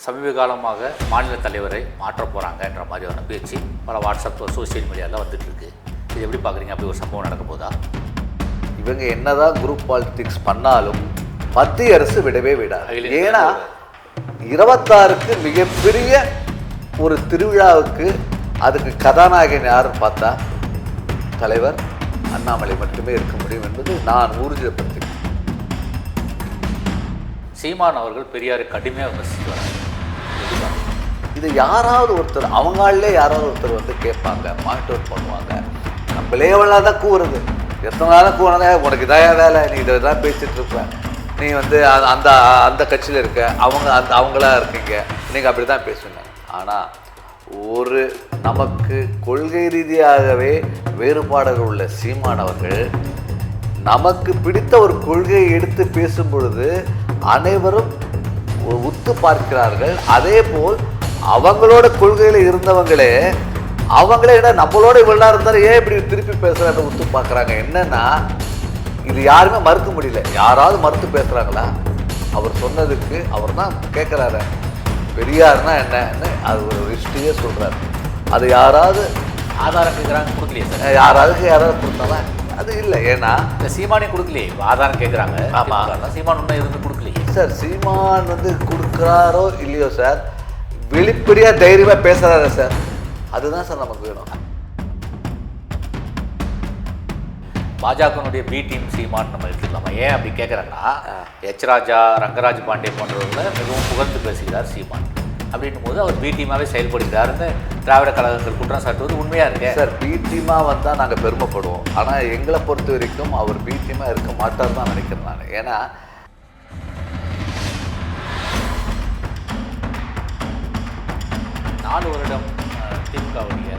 சமீப காலமாக மாநில தலைவரை மாற்ற போகிறாங்கன்ற மாதிரியான பேச்சு பல வாட்ஸ்அப் சோஷியல் மீடியாவில் வந்துட்டு இருக்கு இது எப்படி பார்க்குறீங்க அப்படி ஒரு சம்பவம் நடக்க போதா? இவங்க என்னதான் குரூப் பாலிடிக்ஸ் பண்ணாலும் மத்திய அரசு விடவே விடாது. ஏன்னா இருபத்தாறுக்கு மிகப்பெரிய ஒரு திருவிழாவுக்கு அதுக்கு கதாநாயகன் யாருன்னு பார்த்தா தலைவர் அண்ணாமலை மட்டுமே இருக்க முடியும் என்பது நான் ஊர்ஜிதப்படுத்துகிறேன் சீமான் அவர்கள் பெரியாரை கடுமையாக விமர்சித்து வராங்க? இது யாராவது ஒருத்தர் அவங்களே யாராவது ஒருத்தர் வந்து கேட்பாங்க மானிட்டர் பண்ணுவாங்க. நம்மளே எவ்வளோ தான் கூறுது எத்தனை நாளும் கூறதே உனக்கு இதாக வேலை? நீ இதை தான் பேசிகிட்டு இருப்பேன் நீ வந்து அந்த அந்த கட்சியில் இருக்க அவங்க அந்த அவங்களா இருக்கீங்க. நீங்கள் அப்படி தான் பேசுங்க. ஆனால் ஒரு நமக்கு கொள்கை ரீதியாகவே வேறுபாடுகள் உள்ள சீமானவர்கள் நமக்கு பிடித்த ஒரு கொள்கையை எடுத்து பேசும் பொழுது அனைவரும் ஒ- உத்து பார்க்கிறார்கள். அதே போல் அவங்களோட கொள்கையில் இருந்தவங்களே அவங்களே என்ன நம்மளோட இவ்வளோ இருந்தாலும் ஏன் இப்படி திருப்பி பேசுகிறாங்க உத்து பார்க்குறாங்க? என்னன்னா இது யாருமே மறுக்க முடியல. யாராவது மறுத்து பேசுகிறாங்களா அவர் சொன்னதுக்கு அவர் தான் கேட்குறாரு. பெரியார்னா என்னன்னு அது ஒரு ஹிஸ்ட்ரியே சொல்கிறாரு அது யாராவது ஆதாரம் கேட்குறாங்க கொடுக்கலையே சார். யாராவது யாராவது கொடுத்தாலும் அது இல்லை. ஏன்னா இந்த சீமானே கொடுக்கலையே. ஆதாரம் கேட்குறாங்க ஆமா. சீமான் ஒன்றும் எதுவும் கொடுக்கலையே. சார் சீமான் வந்து கொடுக்குறாரோ இல்லையோ சார் வெளிப்படையாக தைரியமாக பேசுகிறாரு சார். அதுதான் சார் நமக்கு வேணும். பாஜகனுடைய பி டீம் சீமான் நம்ம எடுத்துக்கலாமா? ஏன் அப்படி கேட்குறேன்னா எச் ராஜா ரங்கராஜ் பாண்டே போன்றவர்களை மிகவும் புகழ்ந்து பேசுகிறார் சீமான் அப்படின்னும் போது அவர் பி டீமாகவே செயல்படுகிறாருன்னு திராவிட கழகங்கள் குற்றம் சாட்டுவது உண்மையாக இருக்கு? சார் பி டீமாக வந்தால் நாங்கள் பெருமைப்படுவோம். ஆனால் எங்களை பொறுத்த வரைக்கும் அவர் பி டீமாக இருக்க மாட்டார் தான் நினைக்கிறேன் நான். ஏன்னா நாலு வருடம் திமுகவுடைய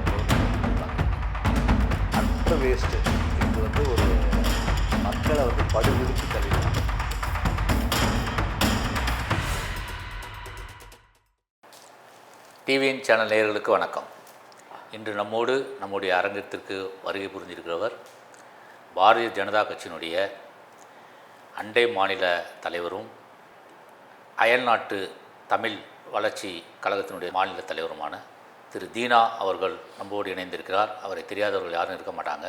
அடுத்த வேஸ்ட்டு இது வந்து ஒரு மக்களை வந்து படுவிடுத்து தள்ளிடுவாங்க டிவியின் சேனல் நேயர்களுக்கு வணக்கம். இன்று நம்மோடு நம்முடைய அரங்கத்திற்கு வருகை புரிந்திருக்கிறவர் பாரதிய ஜனதா கட்சியினுடைய அண்டை மாநில தலைவரும் அயல்நாட்டு தமிழ் வளர்ச்சி கழகத்தினுடைய மாநில தலைவருமான திரு தீனா அவர்கள் நம்மோடு இணைந்திருக்கிறார். அவரை தெரியாதவர்கள் யாரும் இருக்க மாட்டாங்க.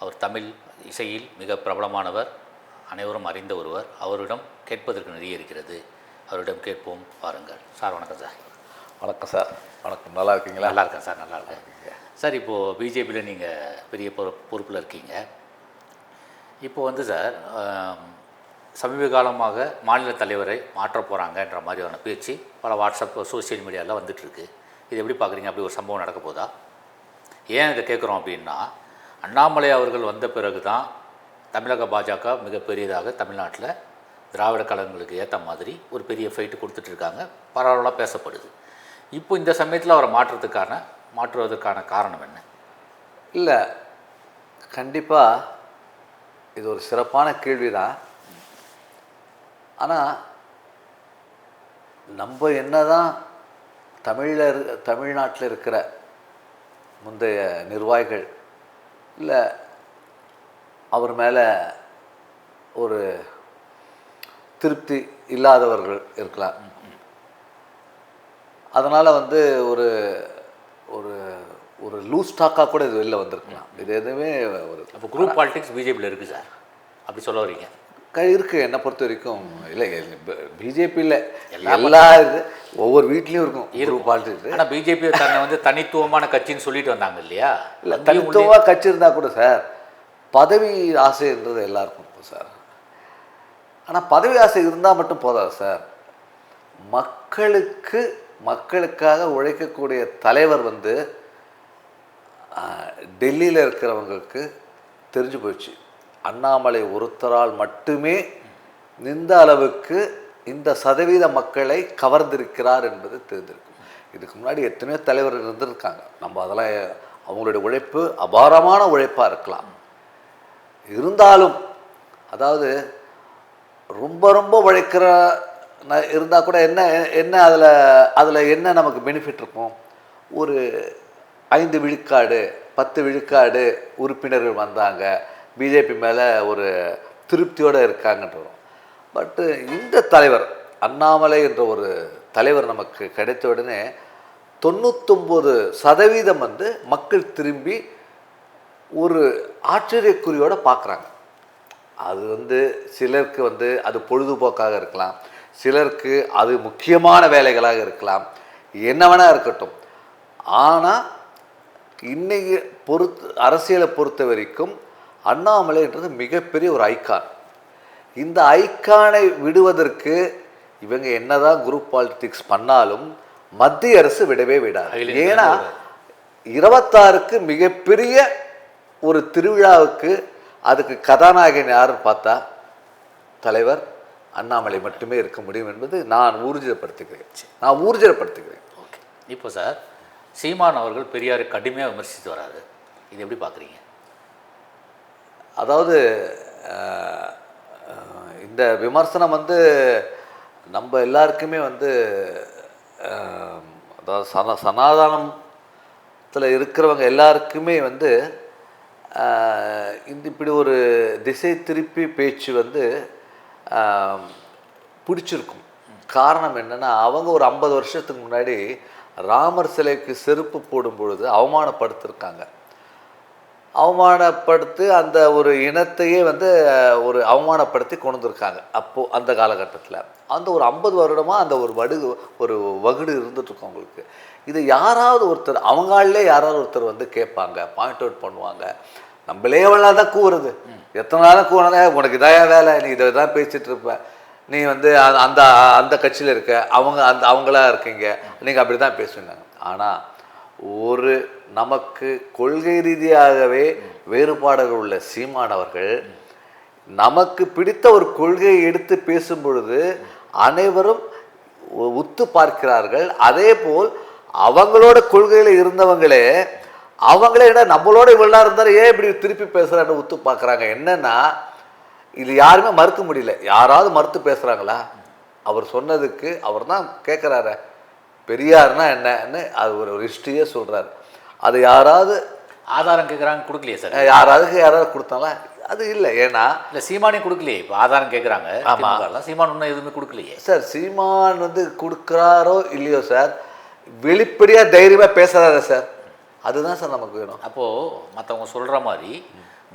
அவர் தமிழ் இசையில் மிக பிரபலமானவர் அனைவரும் அறிந்த ஒருவர். அவரிடம் கேட்பதற்கு நிறைய இருக்கிறது. அவரிடம் கேட்போம் பாருங்கள். சார் வணக்கம் சார். வணக்கம் சார். வணக்கம். நல்லா இருக்கீங்களா? நல்லா இருக்கேன் சார் நல்லா இருக்கேன். சார் இப்போது பிஜேபியில் நீங்கள் பெரிய பொறு பொறுப்பில் இருக்கீங்க. இப்போ வந்து சார் சமீப காலமாக மாநில தலைவரை மாற்ற போகிறாங்கன்ற மாதிரியான பேச்சு பல வாட்ஸ்அப் சோஷியல் மீடியாவில் வந்துட்டுருக்கு. இது எப்படி பார்க்குறீங்க அப்படி ஒரு சம்பவம் நடக்க போதா? ஏன் இதை கேட்குறோம் அப்படின்னா அண்ணாமலை அவர்கள் வந்த பிறகு தான் தமிழக பாஜக மிகப்பெரியதாக தமிழ்நாட்டில் திராவிட கழகங்களுக்கு ஏற்ற மாதிரி ஒரு பெரிய ஃபைட்டு கொடுத்துட்ருக்காங்க பரவலாக பேசப்படுது. இப்போ இந்த சமயத்தில் அவரை மாற்றுறதுக்கான மாற்றுவதற்கான காரணம் என்ன? இல்லை கண்டிப்பாக இது ஒரு சிறப்பான கேள்வி தான் ஆனால் நம்ம என்ன தான் தமிழில் இரு தமிழ்நாட்டில் இருக்கிற முந்தைய நிர்வாகிகள் இல்லை அவர் மேலே ஒரு திருப்தி இல்லாதவர்கள் இருக்கலாம். அதனால் வந்து ஒரு ஒரு ஒரு லூஸ் ஸ்டாக்காக கூட இது வெளில வந்திருக்கலாம். இது எதுவுமே ஒரு அப்போ குரூப் பாலிடிக்ஸ் பிஜேபியில் இருக்குது சார். அப்படி சொல்ல வரீங்க. இருக்கு என்னை பொறுத்த வரைக்கும் இல்லை பிஜேபியில் எல்லா இது ஒவ்வொரு வீட்லேயும் இருக்கும் குரூப் பாலிட்டிக்ஸ் ஆனால் பிஜேபி தன்னை வந்து தனித்துவமான கட்சின்னு சொல்லிட்டு வந்தாங்க இல்லையா? இல்லை தனித்துவமாக கட்சி இருந்தால் கூட சார் பதவி ஆசைன்றது எல்லாருக்கும் இருக்கும் சார். ஆனால் பதவி ஆசை இருந்தால் மட்டும் போதாது சார். மக்களுக்கு மக்களுக்காக உழைக்கக்கூடிய தலைவர் வந்து டெல்லியில் இருக்கிறவங்களுக்கு தெரிஞ்சு போயிடுச்சு அண்ணாமலை ஒருத்தரால் மட்டுமே இந்த அளவுக்கு இந்த சதவீத மக்களை கவர்ந்திருக்கிறார் என்பது தெரிஞ்சிருக்கும் இதுக்கு முன்னாடி எத்தனையோ தலைவர்கள் இருந்திருக்காங்க. நம்ம அதெல்லாம் அவங்களுடைய உழைப்பு அபாரமான உழைப்பாக இருக்கலாம். இருந்தாலும் அதாவது ரொம்ப ரொம்ப உழைக்கிற இருந்தால் கூட என்ன என்ன அதில் அதில் என்ன நமக்கு பெனிஃபிட் இருக்கும்? ஒரு ஐந்து விழுக்காடு பத்து விழுக்காடு உறுப்பினர்கள் வந்தாங்க. பிஜேபி மேலே ஒரு திருப்தியோடு இருக்காங்கன்றோம் பட்டு இந்த தலைவர் அண்ணாமலை என்ற ஒரு தலைவர் நமக்கு கிடைத்த உடனே தொண்ணூத்தொம்பது சதவீதம் வந்து மக்கள் திரும்பி ஒரு ஆச்சரியக்குறியோடு பார்க்குறாங்க அது வந்து சிலருக்கு வந்து அது பொழுதுபோக்காக இருக்கலாம். சிலருக்கு அது முக்கியமான வேலைகளாக இருக்கலாம். என்ன வேணா இருக்கட்டும். ஆனால் இன்றைக்கி பொறுத்து அரசியலை பொறுத்த வரைக்கும் அண்ணாமலைன்றது மிகப்பெரிய ஒரு ஐக்கான் இந்த ஐக்கானை விடுவதற்கு இவங்க என்னதான் குரூப் பாலிடிக்ஸ் பண்ணாலும் மத்திய அரசு விடவே விடாது. ஏன்னா இருபத்தாறுக்கு மிகப்பெரிய ஒரு திருவிழாவுக்கு அதுக்கு கதாநாயகன் யாருன்னு பார்த்தா தலைவர் அண்ணாமலை மட்டுமே இருக்க முடியும் என்பது நான் ஊர்ஜிதப்படுத்துகிறேன் நான் ஊர்ஜிதப்படுத்துகிறேன் ஓகே. இப்போ சார் சீமான் அவர்கள் பெரியாரை கடுமையாக விமர்சித்து வராரு. இது எப்படி பார்க்குறீங்க? அதாவது இந்த விமர்சனம் வந்து நம்ம எல்லாருக்குமே வந்து அதாவது சன சனாதானத்தில் இருக்கிறவங்க எல்லாருக்குமே வந்து இந்த இப்படி ஒரு திசை திருப்பி பேச்சு வந்து பிடிச்சிருக்கும். காரணம் என்னென்னா அவங்க ஒரு ஐம்பது வருஷத்துக்கு முன்னாடி ராமர் சிலைக்கு செருப்பு போடும் பொழுது அவமானப்படுத்திருக்காங்க. அவமானப்படுத்தி அந்த ஒரு இனத்தையே வந்து ஒரு அவமானப்படுத்தி கொண்டு வந்திருக்காங்க அப்போது அந்த காலகட்டத்தில். அந்த ஒரு ஐம்பது வருடமாக அந்த ஒரு வடுகு ஒரு வகுடு இருந்துட்டுருக்கும் அவங்களுக்கு. இது யாராவது ஒருத்தர் அவங்களே யாராவது ஒருத்தர் வந்து கேட்பாங்க பாயிண்ட் அவுட் பண்ணுவாங்க. நம்மளே எவ்வளோ தான் கூறுது எத்தனை நாளும் கூறினே உனக்கு இதாயா வேலை? நீ இதை தான் பேசிகிட்டு இருப்ப. நீ வந்து அ- அந்த அந்த கட்சியில் இருக்க. அவங்க அந்த அவங்களா இருக்கீங்க. நீங்கள் அப்படி தான் பேசுவீங்க. ஆனால் ஒரு நமக்கு கொள்கை ரீதியாகவே வேறுபாடுகள் உள்ள சீமானவர்கள் நமக்கு பிடித்த ஒரு கொள்கையை எடுத்து பேசும் பொழுது அனைவரும் உத்து பார்க்கிறார்கள். அதே போல் அவங்களோட கொள்கையில் இருந்தவங்களே அவங்களே என்ன நம்மளோட இவ்வளோ நேரம் இருந்தாலும் ஏன் இப்படி திருப்பி பேசுகிறான்னு உத்து பார்க்குறாங்க? என்னன்னா இது யாருமே மறுக்க முடியல. யாராவது மறுத்து பேசுகிறாங்களா அவர் சொன்னதுக்கு அவர் தான் கேட்குறாரு பெரியார்னா என்னன்னு அது ஒரு ஹிஸ்ட்ரியே சொல்கிறாரு அது யாராவது ஆதாரம் கேட்குறாங்க கொடுக்கலையே சார். யாராவது யாராவது கொடுத்தாங்களா அது இல்லை. ஏன்னா இல்லை சீமானே கொடுக்கலையே இப்போ ஆதாரம் கேட்குறாங்க ஆமா. சீமான் இன்னும் எதுவுமே கொடுக்கலையே. சார் சீமான் வந்து கொடுக்குறாரோ இல்லையோ சார் வெளிப்படையாக தைரியமாக பேசுகிறாரு சார். அதுதான் சார் நமக்கு வேணும். அப்போது மற்றவங்க சொல்கிற மாதிரி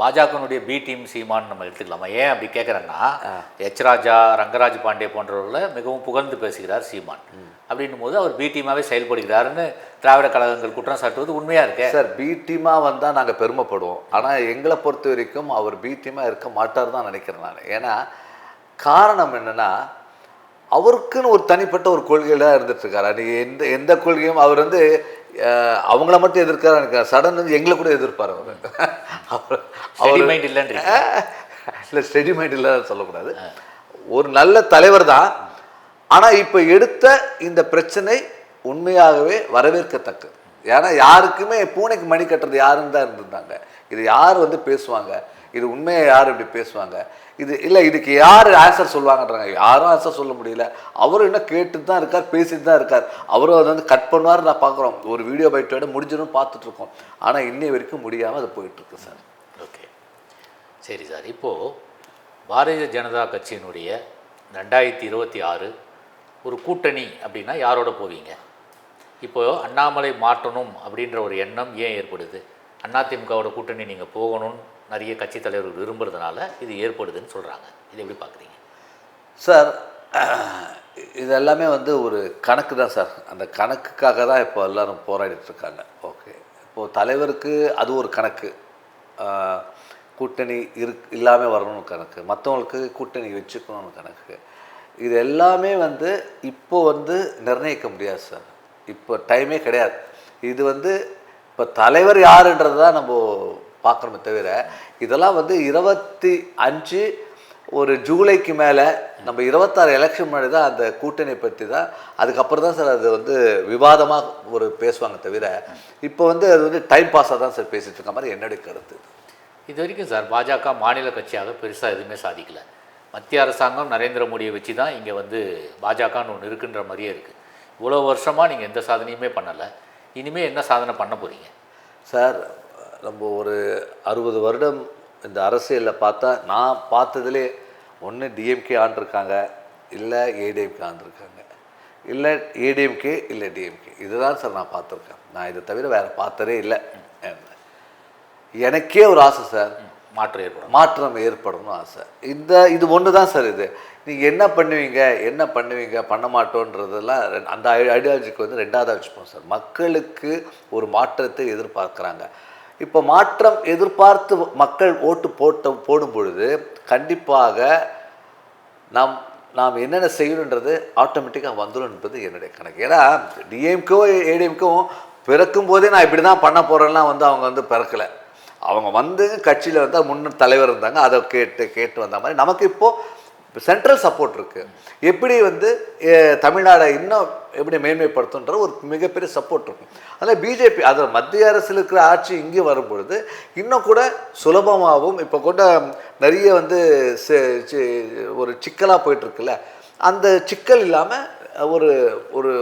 பாஜகனுடைய பி டீம் சீமான் நம்ம எடுத்துக்கலாமா? ஏன் அப்படி கேட்குறேன்னா எச் ராஜா ரங்கராஜ் பாண்டே போன்றவர்களை மிகவும் புகழ்ந்து பேசுகிறார் சீமான். அப்படின்னும் போது அவர் பி டீமாவே செயல்படுகிறாருன்னு திராவிட கழகங்கள் குற்றம் சாட்டுவது உண்மையாக இருக்கே? சார் பி டீமாக வந்தால் நாங்கள் பெருமைப்படுவோம். ஆனால் எங்களை பொறுத்த வரைக்கும் அவர் பி டீமாக இருக்க மாட்டார் தான் நினைக்கிறேன் நான். ஏன்னா காரணம் என்னென்னா அவருக்குன்னு ஒரு தனிப்பட்ட ஒரு கொள்கையில் தான் இருந்துட்டுருக்காரு. நீ எந்த எந்த கொள்கையும் அவர் வந்து அவங்கள மட்டும் எதிர்க்காரு எனக்கு சடன் வந்து எங்களை கூட எதிர்ப்பார் அவர். அவர் மைண்ட் இல்லைன்றீங்க. இல்லை ஸ்டெடி மைண்ட் இல்லை சொல்லக்கூடாது. ஒரு நல்ல தலைவர் தான். ஆனால் இப்போ எடுத்த இந்த பிரச்சனை உண்மையாகவே வரவேற்கத்தக்கது. ஏன்னா யாருக்குமே பூனைக்கு மணி கட்டுறது யாருன்னு தான் இருந்திருந்தாங்க. இது யார் வந்து பேசுவாங்க? இது உண்மையை யார் இப்படி பேசுவாங்க? இது இல்லை இதுக்கு யார் ஆன்சர் சொல்லுவாங்கன்றாங்க? யாரும் ஆன்சர் சொல்ல முடியல. அவரும் இன்னும் கேட்டு தான் இருக்கார் பேசிட்டு தான் இருக்கார். அவரும் அதை வந்து கட் பண்ணுவார் நான் பார்க்குறோம். ஒரு வீடியோ பைட்டோட முடிஞ்சிடும் பார்த்துட்ருக்கோம் ஆனால் இன்னை வரைக்கும் முடியாமல் அது போயிட்டுருக்கு சார். ஓகே சரி சார். இப்போது பாரதிய ஜனதா கட்சியினுடைய ரெண்டாயிரத்தி இருபத்தி ஆறு ஒரு கூட்டணி அப்படின்னா யாரோட போவீங்க? இப்போ அண்ணாமலை மாற்றணும் அப்படின்ற ஒரு எண்ணம் ஏன் ஏற்படுது? அதிமுகவோட கூட்டணி நீங்கள் போகணும்னு நிறைய கட்சித் தலைவர்கள் விரும்புறதுனால இது ஏற்படுதுன்னு சொல்கிறாங்க இது எப்படி பார்க்குறீங்க? சார் இது எல்லாமே வந்து ஒரு கணக்கு தான் சார். அந்த கணக்குக்காக தான் இப்போ எல்லோரும் போராடிட்டுருக்காங்க ஓகே. இப்போது தலைவருக்கு அது ஒரு கணக்கு. கூட்டணி இரு இல்லாமல் வரணும்னு கணக்கு. மற்றவங்களுக்கு கூட்டணி வச்சுக்கணும்னு கணக்கு. இது எல்லாமே வந்து இப்போ வந்து நிர்ணயிக்க முடியாது சார். இப்போ டைமே கிடையாது. இது வந்து இப்போ தலைவர் யாருன்றது தான் நம்ம பார்க்குறோமே தவிர இதெல்லாம் வந்து இருபத்தி அஞ்சு ஒரு ஜூலைக்கு மேலே நம்ம இருபத்தாறு எலெக்ஷன் முன்னாடி தான் அந்த கூட்டணி பற்றி தான் அதுக்கப்புறம் தான் சார் அது வந்து விவாதமாக ஒரு பேசுவாங்க தவிர இப்போ வந்து அது வந்து டைம் பாஸாக தான் சார் பேசிகிட்டு இருக்க மாதிரி என்னுடைய கருத்து இது. வரைக்கும் சார் பாஜக மாநில கட்சியாக பெருசாக எதுவுமே சாதிக்கலை. மத்திய அரசாங்கம் நரேந்திர மோடியை வச்சு தான் இங்கே வந்து பாஜகன்னு ஒன்று இருக்குன்ற மாதிரியே இருக்குது இவ்வளோ வருஷமாக நீங்கள் எந்த சாதனையுமே பண்ணலை. இனிமேல் என்ன சாதனை பண்ண போகிறீங்க சார் நம்ம ஒரு அறுபது வருடம் இந்த அரசியலில் பார்த்தா நான் பார்த்ததுலே ஒன்று டிஎம்கே ஆண்டிருக்காங்க இல்லை ஏடிஎம்கே ஆண்டிருக்காங்க. இல்லை ஏடிஎம்கே இல்லை டிஎம்கே இதுதான் சார் நான் பார்த்துருக்கேன். நான் இதை தவிர வேறு பார்த்ததே இல்லை. எனக்கே ஒரு ஆசை சார். மாற்றம் ஏற்படும். மாற்றம் ஏற்படணும்னு ஆசை. இந்த இது ஒன்று தான் சார் இது. நீங்கள் என்ன பண்ணுவீங்க என்ன பண்ணுவீங்க பண்ண மாட்டோன்றதெல்லாம் அந்த ஐடியாலஜிக்கு வந்து ரெண்டாவது வச்சுப்போம் சார். மக்களுக்கு ஒரு மாற்றத்தை எதிர்பார்க்குறாங்க. இப்போ மாற்றம் எதிர்பார்த்து மக்கள் ஓட்டு போட்ட போடும் பொழுது கண்டிப்பாக நாம் நாம் என்னென்ன செய்யணுன்றது ஆட்டோமேட்டிக்காக வந்துடும் என்பது என்னுடைய கணக்கு. ஏன்னா டிஎம்கோ ஏடிஎம்கோ பிறக்கும் போதே நான் இப்படி தான் பண்ண போகிறேன்னா வந்து அவங்க வந்து பிறக்கலை. அவங்க வந்து கட்சியில் வந்தால் முன்ன தலைவர் இருந்தாங்க அதை கேட்டு கேட்டு வந்த மாதிரி. நமக்கு இப்போது சென்ட்ரல் சப்போர்ட் இருக்குது எப்படி வந்து தமிழ்நாடை இன்னும் எப்படி மேன்மைப்படுத்துன்ற ஒரு மிகப்பெரிய சப்போர்ட் இருக்கும் அதில் பிஜேபி அது மத்திய அரசில் இருக்கிற ஆட்சி இங்கே வரும்பொழுது இன்னும் கூட சுலபமாகவும் இப்போ கூட நிறைய வந்து ஒரு சிக்கலாக போயிட்டுருக்குல்ல அந்த சிக்கல் இல்லாமல் ஒரு ஒரு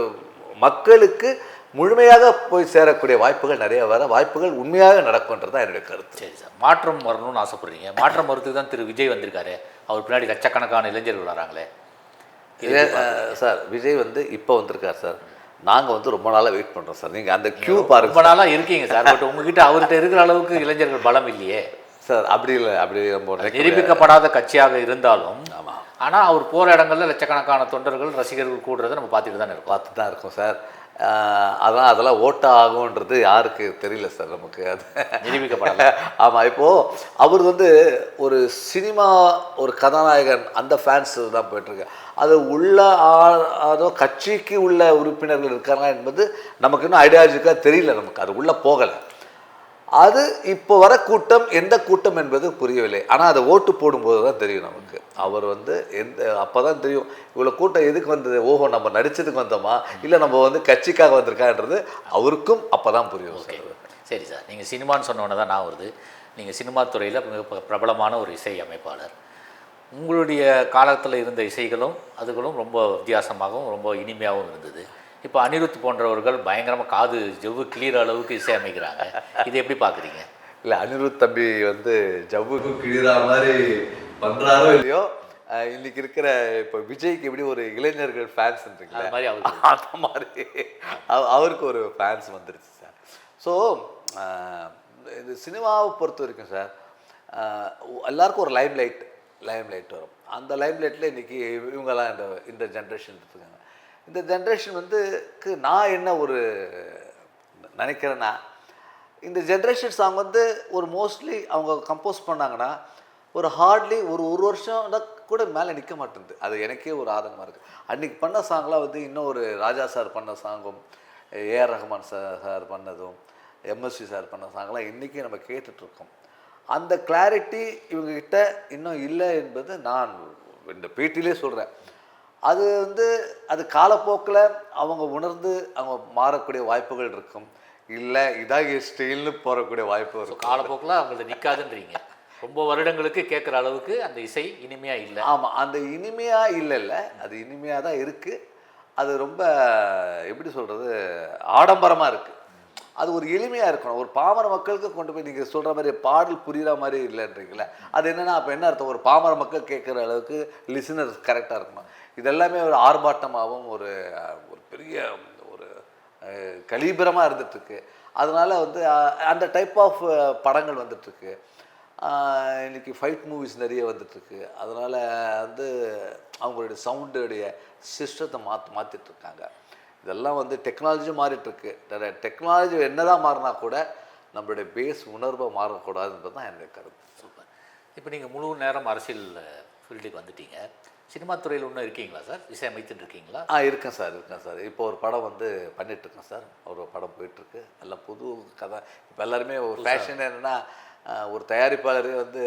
மக்களுக்கு முழுமையாக போய் சேரக்கூடிய வாய்ப்புகள் நிறைய வர வாய்ப்புகள் உண்மையாக நடக்கும்ன்றது தான் என்னுடைய கருத்து. சரி சார் மாற்றம் வரணும்னு ஆசைப்படுறீங்க. மாற்றம் வரதுக்கு தான் திரு விஜய் வந்திருக்காரு. அவர் பின்னாடி லட்சக்கணக்கான இளைஞர்கள் வராங்களே. சார் விஜய் வந்து இப்போ வந்திருக்கார் சார். நாங்கள் வந்து ரொம்ப நாளாக வெயிட் பண்ணுறோம் சார். நீங்கள் அந்த கியூ பாருங்க ரொம்ப நாளா இருக்கீங்க சார். பட் உங்ககிட்ட அவர்கிட்ட இருக்கிற அளவுக்கு இளைஞர்கள் பலம் இல்லையே. சார் அப்படி இல்லை. அப்படி நினைக்க- நிரூபிக்கப்படாத கட்சியாக இருந்தாலும் ஆமாம் ஆனா அவர் போற இடங்கள்ல லட்சக்கணக்கான தொண்டர்கள் ரசிகர்கள் கூடுறதை நம்ம பார்த்துட்டு தானே இருக்கோம். பார்த்து தான் இருக்கோம் சார். அதான் அதெல்லாம் ஓட்ட ஆகும்ன்றது யாருக்கு தெரியல சார் நமக்கு. அது நிரூபிக்கப்படல. ஆமாம் இப்போது அவர் வந்து ஒரு சினிமா ஒரு கதாநாயகன் அந்த ஃபேன்ஸ் தான் போயிட்டுருக்கு. அது உள்ள அதோ கட்சிக்கு உள்ள உறுப்பினர்கள் இருக்காங்க என்பது நமக்கு இன்னும் ஐடியாலஜிக்காக தெரியல நமக்கு. அது உள்ளே போகலை. அது இப்போ வர கூட்டம் எந்த கூட்டம் என்பது புரியவில்லை. ஆனால் அதை ஓட்டு போடும்போது தான் தெரியும் நமக்கு. அவர் வந்து எந்த அப்போ தான் தெரியும் இவ்வளோ கூட்டம் எதுக்கு வந்தது? ஓஹோ நம்ம நடிச்சதுக்கு வந்தோமா? இல்லை நம்ம வந்து கட்சிக்காக வந்திருக்கான்றது அவருக்கும் அப்போ தான் புரியும் சார். சரி சார். நீங்க சினிமான்னு சொன்ன உடனே தான் நான் வருது. நீங்க சினிமா துறையில மிக பிர- பிரபலமான ஒரு இசை அமைப்பாளர். உங்களுடைய காலத்தில் இருந்த இசைகளும் அதுகளும் ரொம்ப வித்தியாசமாகவும் ரொம்ப இனிமையாகவும் இருந்தது. இப்போ அனிருத் போன்றவர்கள் பயங்கரமாக காது ஜவ்வு கிளியர் அளவுக்கு இசை அமைக்கிறாங்க. இதை எப்படி பார்க்குறீங்க? இல்லை அனிருத் தம்பி வந்து ஜவ்வுக்கு கிழிறா மாதிரி பண்ணுறாரோ இல்லையோ இன்னைக்கு இருக்கிற இப்போ விஜய்க்கு எப்படி ஒரு இளைஞர்கள் ஃபேன்ஸ் இருக்குல்ல மாதிரி அவருக்கு அந்த மாதிரி. அவ- அவருக்கு ஒரு ஃபேன்ஸ் வந்துருச்சு சார் ஸோ இது சினிமாவை பொறுத்த வரைக்கும் சார் எல்லாருக்கும் ஒரு லைம் லைட் லைம் லைட் வரும். அந்த லைம் லைட்டில் இன்றைக்கி இவங்கெல்லாம் இந்த இந்த ஜென்ரேஷன் இருக்காங்க இந்த ஜென்ரேஷன் வந்துக்கு நான் என்ன ஒரு நினைக்கிறேன்னா இந்த ஜென்ரேஷன் சாங் வந்து ஒரு மோஸ்ட்லி அவங்க கம்போஸ் பண்ணாங்கன்னா ஒரு ஹார்ட்லி ஒரு ஒரு வருஷம் தான் கூட மேலே நிற்க மாட்டேங்குது அது எனக்கே ஒரு ஆதங்கமாக இருக்குது அன்றைக்கி பண்ண சாங்லாம் வந்து இன்னும் ஒரு ராஜா சார் பண்ண சாங்கும் A R Rahman sir sir பண்ணதும் எம்எஸ்வி சார் பண்ண சாங்லாம் இன்றைக்கி நம்ம கேட்டுட்ருக்கோம். அந்த கிளாரிட்டி இவங்ககிட்ட இன்னும் இல்லை என்பது நான் இந்த பேட்டிலே சொல்கிறேன் அது வந்து அது காலப்போக்கில் அவங்க உணர்ந்து அவங்க மாறக்கூடிய வாய்ப்புகள் இருக்கும். இல்லை என் ஸ்டைல்னு போகக்கூடிய வாய்ப்பு இருக்கும். காலப்போக்கில் அவங்கள்ட்ட நிற்காதுன்றீங்க ரொம்ப வருடங்களுக்கு கேட்குற அளவுக்கு அந்த இசை இனிமையாக இல்லை. ஆமாம் அந்த இனிமையாக இல்லைல்ல. அது இனிமையாக தான் இருக்குது அது ரொம்ப எப்படி சொல்கிறது ஆடம்பரமாக இருக்குது அது ஒரு எளிமையாக இருக்கணும். ஒரு பாமர மக்களுக்கு கொண்டு போய் நீங்கள் சொல்கிற மாதிரி பாடல் புரிகிற மாதிரி இல்லைன்றீங்களே. அது என்னென்னா அப்போ என்ன அர்த்தம்? ஒரு பாமர மக்கள் கேட்குற அளவுக்கு லிசனர்ஸ் கரெக்டாக இருக்கணும். இதெல்லாமே ஒரு ஆர்ப்பாட்டமாகவும் ஒரு ஒரு பெரிய ஒரு கலீபரமாக இருந்துகிட்ருக்கு அதனால் வந்து அந்த டைப் ஆஃப் படங்கள் வந்துட்டுருக்கு. இன்றைக்கி ஃபைட் மூவிஸ் நிறைய வந்துட்டுருக்கு. அதனால் வந்து அவங்களுடைய சவுண்டுடைய சிஸ்டத்தை மாற்ற மாற்றிட்டுருக்காங்க இதெல்லாம் வந்து டெக்னாலஜி மாறிட்டுருக்கு. டெக்னாலஜி என்னதான் மாறினா கூட நம்மளுடைய பேஸ் உணர்வை மாறக்கூடாதுன்றது தான் என்னுடைய கருத்து. சூப்பர். இப்போ நீங்கள் முழு நேரம் அரசியல் ஃபீல்டுக்கு வந்துட்டீங்க. சினிமா துறையில் இன்னும் இருக்கீங்களா சார்? இசை அமைத்துட்டு இருக்கீங்களா? ஆ இருக்கேன் சார் இருக்கேன் சார். இப்போ ஒரு படம் வந்து பண்ணிகிட்ருக்கேன் சார். ஒரு படம் போயிட்டுருக்கு. எல்லாம் புது கதை. இப்போ எல்லாருமே ஒரு ஃபேஷன் என்னென்னா ஒரு தயாரிப்பாளரே வந்து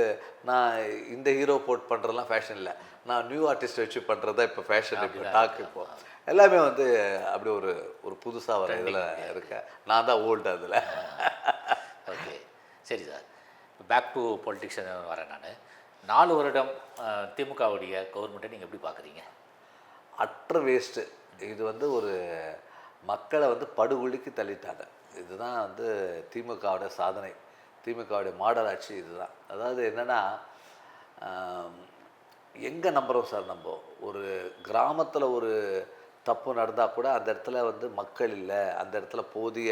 நான் இந்த ஹீரோ போட் பண்ணுறதுலாம் ஃபேஷன் இல்லை. நான் நியூ ஆர்டிஸ்ட் வச்சு பண்ணுறது தான் இப்போ ஃபேஷன் இப்போ டாக் இப்போ. எல்லாமே வந்து அப்படி ஒரு ஒரு புதுசாக வர இதில் இருக்கேன். நான் தான் ஓல்டு அதில். ஓகே சரி சார். பேக் டு பொலிட்டிக்ஸ் வரேன் நான். நாலு வருடம் திமுகவுடைய கவர்மெண்ட்டை நீங்கள் எப்படி பார்க்குறீங்க அற்ற வேஸ்ட்டு இது வந்து ஒரு மக்களை வந்து படுகொலிக்கு தள்ளிட்டாங்க. இதுதான் வந்து திமுகவோட சாதனை. திமுகவுடைய மாடல் ஆட்சி இதுதான். அதாவது என்னென்னா எங்கே நம்புகிறோம் சார் நம்ம? ஒரு கிராமத்தில் ஒரு தப்பு நடந்தால் கூட அந்த இடத்துல வந்து மக்கள் இல்லை அந்த இடத்துல போதிய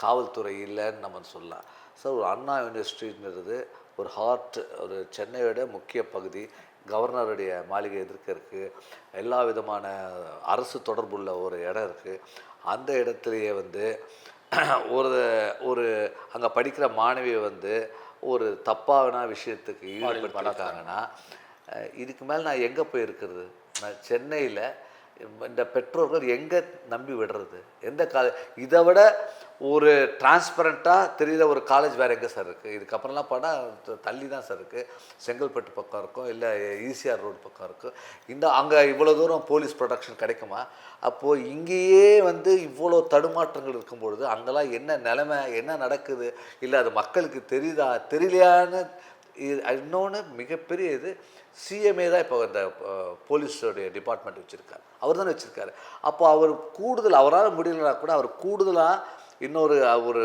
காவல்துறை இல்லைன்னு நம்ம சொல்லலாம். சார் ஒரு அண்ணா யூனிவர்சிட்டிங்கிறது ஒரு ஹார்ட் ஒரு சென்னையோட முக்கிய பகுதி. கவர்னருடைய மாளிகை எதிர்க்க இருக்குது எல்லா விதமான அரசு தொடர்புள்ள ஒரு இடம் இருக்குது அந்த இடத்துலையே வந்து ஒரு ஒரு அங்கே படிக்கிற மாணவியை வந்து ஒரு தப்பான விஷயத்துக்கு ஈடுபடுத்திருக்காங்கன்னா அஹ், இதுக்கு மேலே நான் எங்கே போய் இருக்கிறது? நான் சென்னையில் இந்த பெற்றோர்கள் எங்கே நம்பி விடுறது? எந்த காலேஜ் இதை விட ஒரு டிரான்ஸ்பரண்ட்டாக தெரியுற ஒரு காலேஜ் வேறு எங்கே சார் இருக்குது இதுக்கப்புறம்லாம் படம் தள்ளி தான் சார் இருக்குது செங்கல்பட்டு பக்கம் இருக்கும் இல்லை ஈசிஆர் ரோடு பக்கம் இருக்கும். இந்த அங்கே இவ்வளோ தூரம் போலீஸ் ப்ரொடக்ஷன் கிடைக்குமா? அப்போது இங்கேயே வந்து இவ்வளோ தடுமாற்றங்கள் இருக்கும் பொழுது அங்கெல்லாம் என்ன நிலைமை என்ன நடக்குது? இல்லை அது மக்களுக்கு தெரியுதா? தெரியலையான்னு இது இன்னொன்று மிகப்பெரிய இது சிஎம்ஏ தான் இப்போ இந்த அஹ், போலீஸோடைய டிபார்ட்மெண்ட் வச்சுருக்காரு. அவர் தானே வச்சுருக்காரு. அப்போ அவர் கூடுதல் அவரால் முடியலனா கூட அவர் கூடுதலாக இன்னொரு ஒரு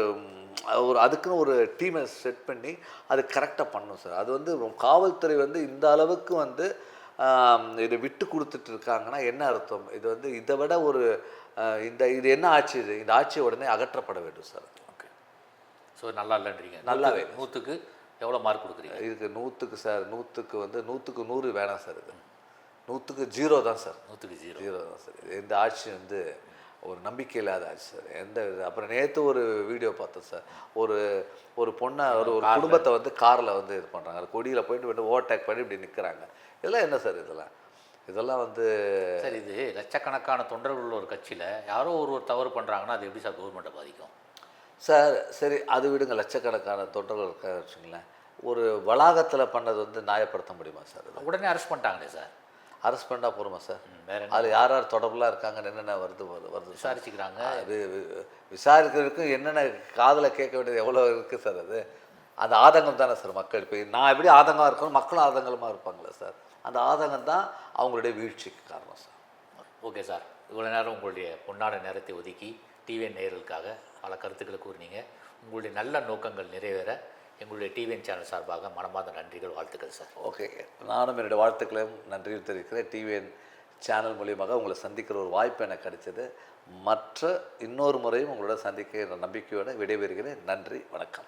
ஒரு அதுக்குன்னு ஒரு டீமை செட் பண்ணி அது கரெக்டாக பண்ணணும் சார். அது வந்து காவல்துறை வந்து இந்த அளவுக்கு வந்து இதை விட்டு கொடுத்துட்டு இருக்காங்கன்னா என்ன அர்த்தம்? இது வந்து இதை விட ஒரு இந்த இது என்ன ஆட்சி இது? இந்த ஆட்சி உடனே அகற்றப்பட வேண்டும் சார். ஓகே. ஸோ நல்லா இல்லைன்றீங்க. நல்லாவே நூற்றுக்கு எவ்வளோ மார்க் கொடுக்குறீங்க? இதுக்கு நூற்றுக்கு சார் நூற்றுக்கு வந்து நூற்றுக்கு நூறு வேணாம் சார் இது. நூற்றுக்கு ஜீரோ தான் சார் நூற்றுக்கு ஜீரோ ஜீரோ தான் சார் இது இந்த ஆட்சி வந்து ஒரு நம்பிக்கை இல்லாத ஆட்சி சார் எந்த இது? அப்புறம் நேற்று ஒரு வீடியோ பார்த்தேன் சார் ஒரு ஒரு பொண்ணை ஒரு ஒரு குடும்பத்தை வந்து காரில் வந்து இது பண்ணுறாங்க கொடியில் போயிட்டு போயிட்டு ஓவர்டேக் பண்ணி இப்படி நிற்கிறாங்க இதெல்லாம் என்ன சார் இதெல்லாம்? இதெல்லாம் வந்து சார் இது லட்சக்கணக்கான தொண்டர்கள் உள்ள ஒரு கட்சியில் யாரோ ஒருவர் தவறு பண்ணுறாங்கன்னா அது எப்படி சார் கவர்மெண்ட்டை பாதிக்கும்? சார் சரி அது விடுங்க. லட்சக்கணக்கான தொண்டர்கள் இருக்கா வச்சுங்களேன் ஒரு வளாகத்தில் பண்ணது வந்து நியாயப்படுத்த முடியுமா சார் உடனே அரெஸ்ட் பண்ணிட்டாங்களே சார். அரெஸ்ட் பண்ணால் போருமா சார்? வேற அதில் யார் யார் தொடர்புலாம் இருக்காங்கன்னு என்னென்ன வருது வருது வருது சார்? விசாரிச்சுக்கிறாங்க. அது வி- விசாரிக்கிறதுக்கும் என்னென்ன காதில் கேட்க வேண்டியது எவ்வளோ இருக்குது சார் அது? அந்த ஆதங்கம் தானே சார் மக்கள்? இப்போ நான் எப்படி ஆதங்கமாக இருக்கணும்? மக்களும் ஆதங்கமாக இருப்பாங்களே சார்? அந்த ஆதங்கம் தான் அவங்களுடைய வீழ்ச்சிக்கு காரணம் சார். Okay sir. இவ்வளோ நேரம் உங்களுடைய பொன்னான நேரத்தை ஒதுக்கி டிவிஎன் நேயர்களுக்காக பல கருத்துக்களை கூறினீங்க. உங்களுடைய நல்ல நோக்கங்கள் நிறைவேற. எங்களுடைய டிவிஎன் சேனல் சார்பாக மனமார்ந்த நன்றிகள் வாழ்த்துக்கள் சார். ஓகே நானும் என்னுடைய வாழ்த்துக்களையும் நன்றியும் தெரிவிக்கிறேன். டிவிஎன் சேனல் மூலியமாக உங்களை சந்திக்கிற ஒரு வாய்ப்பு எனக்கு கிடைச்சது. மற்ற இன்னொரு முறையும் உங்களோட சந்திக்க நம்பிக்கையோடு விடைபெறுகிறேன். நன்றி வணக்கம்.